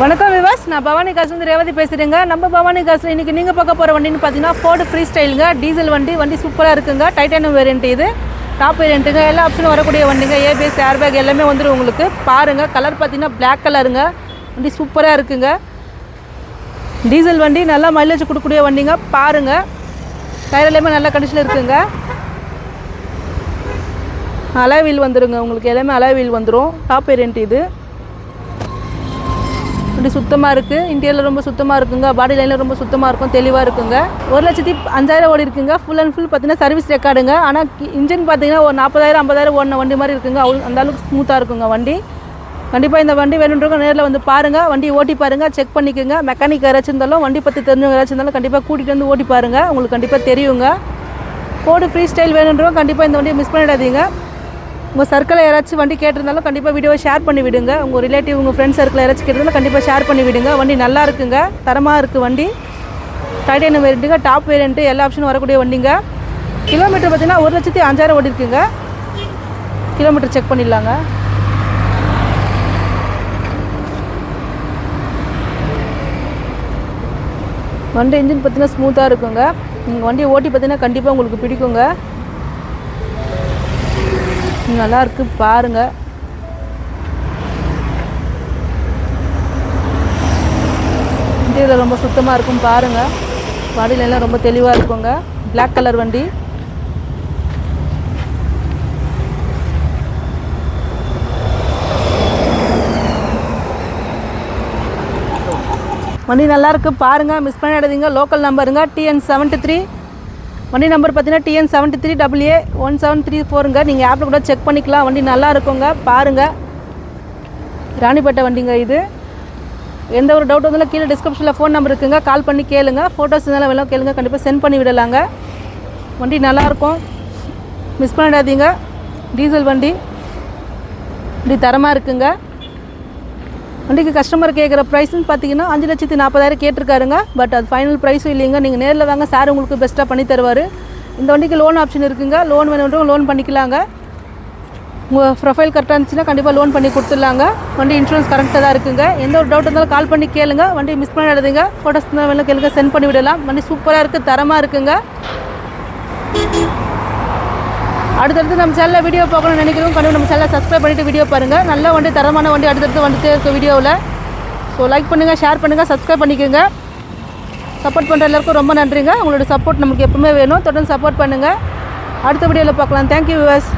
வணக்கம் விவாஸ். நான் பவானி காசுலேருந்து ரேவதி பேசுகிறேங்க நம்ம பவானி காசில் இன்றைக்கி நீங்கள் பார்க்க போகிற வண்டின்னு பார்த்தீங்கன்னா ஃபோர்டு ஃப்ரீ ஸ்டைலுங்க டீசல் வண்டி வண்டி சூப்பராக இருக்குங்க. டைட்டானியம் வேரியன்ட் இது. டாப் வேரியண்ட்டுங்க எல்லா ஆப்ஷனும் வரக்கூடிய வண்டிங்க. ஏபிஎஸ் ஏர்பேக் எல்லாமே வந்துடும் உங்களுக்கு. பாருங்கள் கலர் பார்த்தீங்கன்னா பிளாக் கலருங்க வண்டி சூப்பராக இருக்குங்க. டீசல் வண்டி நல்லா மைலேஜ் கொடுக்கக்கூடிய வண்டிங்க. பாருங்கள் டயர் எல்லாமே நல்ல கண்டிஷனில் இருக்குங்க. அலாய் வீல் வந்துடுங்க உங்களுக்கு எல்லாமே அலாய் வீல் வந்துடும் டாப் வேரியன்ட் இது. இப்படி சுத்தமாக இருக்குது இன்டீரியர் ரொம்ப சுத்தமாக இருக்குங்க. பாடி லைனில் ரொம்ப சுத்தமாக இருக்கும். தெளிவாக இருக்குங்க. ஒரு லட்சத்தி அஞ்சாயிரம் ஓடி இருக்குங்க. ஃபுல் அண்ட் ஃபுல் பார்த்தீங்கன்னா சர்வீஸ் ரெக்கார்டுங்க ஆனால் இன்ஜின் பார்த்தீங்கன்னா ஒரு நாற்பதாயிரம் ஐம்பதாயிரம் ஓடின வண்டி மாதிரி இருக்குங்க. அவ்வளோ அந்த அளவுக்கு ஸ்மூத்தாக இருக்குங்க வண்டி. கண்டிப்பாக இந்த வண்டி வேணுன்றவங்க நேரில் வந்து பாருங்கள் வண்டி ஓட்டி பாருங்கள் செக் பண்ணிக்கோங்க. மெக்கானிக் யாராச்சும் இருந்தாலும் வண்டி பற்றி தெரிஞ்சவங்க யாராச்சும் இருந்தாலும் கண்டிப்பாக கூட்டிகிட்டு வந்து ஓட்டி பாருங்கள் உங்களுக்கு கண்டிப்பாக தெரியுங்க. கோடு ஃப்ரீ ஸ்டைல் வேணுன்றவங்க கண்டிப்பாக இந்த வண்டியை மிஸ் பண்ணிடாதீங்க. உங்கள் சர்க்கிளில் யாராச்சும் வண்டி கேட்டிருந்தாலும் கண்டிப்பாக வீடியோவை ஷேர் பண்ணி விடுங்க. உங்கள் ரிலேட்டிவ் உங்கள் ஃப்ரெண்ட்ஸ் சர்க்கிள் யாராச்சும் கேட்டிருந்தாலும் கண்டிப்பாக ஷேர் பண்ணி விடுங்க. வண்டி நல்லா இருக்குங்க. தரமாக இருக்குது வண்டி. டைட்டானியம் வேரியண்ட்டுங்க டாப் வேரியண்ட்டு எல்லா ஆப்ஷனும் வரக்கூடிய வண்டிங்க. கிலோமீட்டர் பார்த்தீங்கன்னா ஒரு லட்சத்தி அஞ்சாயிரம் ஓடி இருக்குங்க கிலோமீட்டர் செக் பண்ணிடலாங்க. வண்டி இன்ஜின் பார்த்தீங்கன்னா ஸ்மூத்தாக இருக்குங்க. நீங்கள் வண்டியை ஓட்டி பார்த்தீங்கன்னா கண்டிப்பாக உங்களுக்கு பிடிக்குங்க. நல்லா இருக்கு பாருங்க. இன்டீரியர் ரொம்ப சுத்தமாக இருக்கும் பாருங்க. வண்டியில எல்லாம் ரொம்ப தெளிவாக இருக்குங்க. பிளாக் கலர் வண்டி. வண்டி நல்லா பாருங்கள் மிஸ் பண்ணிடாதீங்க. லோக்கல் நம்பருங்க டிஎன் செவன்ட்டி த்ரீ வண்டி நம்பர் பார்த்தீங்கன்னா TN seventy three double A one seven three ஃபோருங்க நீங்கள் ஆப்பில் கூட செக் பண்ணிக்கலாம். வண்டி நல்லா இருக்குங்க. பாருங்கள் ராணிப்பேட்டை வண்டிங்க இது. எந்த ஒரு டவுட் வந்தாலும் கீழே டிஸ்கிரிப்ஷனில் ஃபோன் நம்பர் இருக்குங்க. கால் பண்ணி கேளுங்க. ஃபோட்டோஸ் இருந்தாலும் வேணும் கேளுங்க. கண்டிப்பாக சென்ட் பண்ணி விடலாங்க. வண்டி நல்லாயிருக்கும் மிஸ் பண்ணிடாதீங்க. டீசல் வண்டி. இப்படி தரமாக இருக்குங்க. வண்டிக்கு கஸ்டமர் கேட்குற ப்ரைஸ்னு பார்த்தீங்கன்னா அஞ்சு லட்சத்தி நாற்பதாயிரம் கேட்டிருக்காருங்க. பட் அது ஃபைனல் ப்ரைஸும் இல்லைங்க. நீங்கள் நேரில் வாங்க சார் உங்களுக்கு பெஸ்ட்டாக பண்ணி தருவார். இந்த வண்டிக்கு லோன் ஆப்ஷன் இருக்குங்க. லோன் வேணுன்றவங்க லோன் பண்ணிக்கலாங்க. உங்கள் ப்ரொஃபைல் கரெக்டாக இருந்துச்சுன்னா கண்டிப்பாக லோன் பண்ணி கொடுத்துடலாங்க. வண்டி இன்சூரன்ஸ் கரெக்டாக தான் இருக்குங்க. எந்த ஒரு டவுட் இருந்தாலும் கால் பண்ணி கேளுங்க. வண்டி மிஸ் பண்ணிடாதீங்க ஃபோட்டோஸ் இருந்தால் வேணும் கேளுங்க. சென்ட் பண்ணி விடலாம். வண்டி சூப்பராக இருக்குது தரமாக இருக்குங்க. அடுத்தடுத்து நம்ம சேனலில் வீடியோ பார்க்கணும்னு நினைக்கிறோம் கண்டிப்பாக நம்ம சேனலை சப்ஸ்கிரைப் பண்ணிவிட்டு வீடியோ பாருங்கள் நல்ல வண்டி தரமான வண்டி அடுத்தடுத்து வந்துட்டே இருக்க வீடியோவில் ஸோ லைக் பண்ணுங்கள் ஷேர் பண்ணுங்கள் சப்ஸ்கிரைப் பண்ணிக்கோங்க. சப்போர்ட் பண்ணுற எல்லாருக்கும் ரொம்ப நன்றிங்க. உங்களோட சப்போர்ட் நமக்கு எப்பவுமே வேணும். தொடர்ந்து சப்போர்ட் பண்ணுங்கள் அடுத்த வீடியோவில் பார்க்கலாம். Thank you viewers